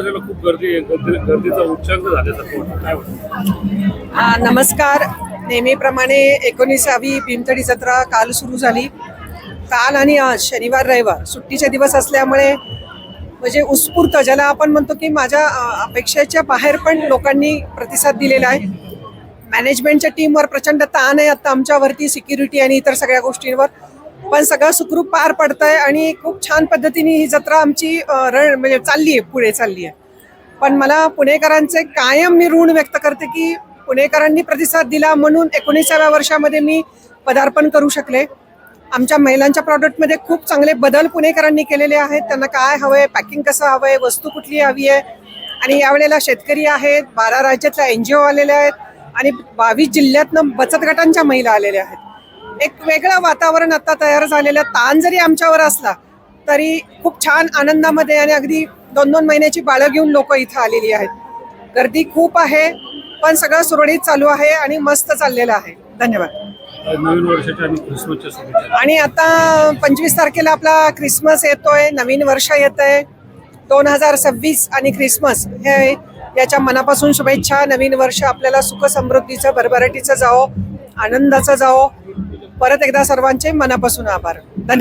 यात्रेला खूप गर्दी गर्दीचा उच्चांक झाल्यासारखं काय वाटतं? नमस्कार. नेहमीप्रमाणे एकोणीसावी भीमथडी जत्रा काल सुरू झाली. काल आणि आज शनिवार रविवार सुट्टीचे दिवस असल्यामुळे म्हणजे उत्स्फूर्त ज्याला आपण म्हणतो की माझ्या अपेक्षेच्या बाहेर पण लोकांनी प्रतिसाद दिलेला आहे. मॅनेजमेंटच्या टीमवर प्रचंड ताण आहे. आता आमच्यावरती सिक्युरिटी आणि इतर सगळ्या गोष्टींवर पण सगळं सुखरूप पार पडत आहे आणि खूप छान पद्धतीने ही जत्रा आमची रण म्हणजे चालली आहे पुढे चालली आहे पण मला पुणेकरांचे कायम मी ऋण व्यक्त करते की पुणेकरांनी प्रतिसाद दिला म्हणून एकोणीसाव्या वर्षामध्ये मी पदार्पण करू शकले. आमच्या महिलांच्या प्रॉडक्टमध्ये खूप चांगले बदल पुणेकरांनी केलेले आहेत. त्यांना काय हवं आहे पॅकिंग कसं हवं आहे वस्तू कुठली हवी आहे? आणि यावेळेला शेतकरी आहेत बारा राज्यातल्या एन जी ओ आलेल्या आहेत आणि बावीस जिल्ह्यातनं बचत गटांच्या महिला आलेल्या आहेत. एक वेगळं वातावरण आता तयार झालेलं. ताण जरी आमच्यावर असला तरी खूप छान आनंदामध्ये आणि अगदी दोन दोन महिन्याची बाळं घेऊन लोक इथं आलेली आहेत. गर्दी खूप आहे पण सगळं सुरळीत चालू आहे आणि मस्त चाललेलं आहे. धन्यवाद. आज नवीन वर्षाच्या आणि आता पंचवीस तारखेला आपला क्रिसमस येतोय नवीन वर्ष येत आहे दोन हजार सव्वीस आणि क्रिसमस हे याच्या मनापासून शुभेच्छा. नवीन वर्ष आपल्याला सुख समृद्धीचं भरभराटीचं जावो आनंदाचं जावो. परत एकदा सर्वांचे मनापासून आभार. धन्यवाद.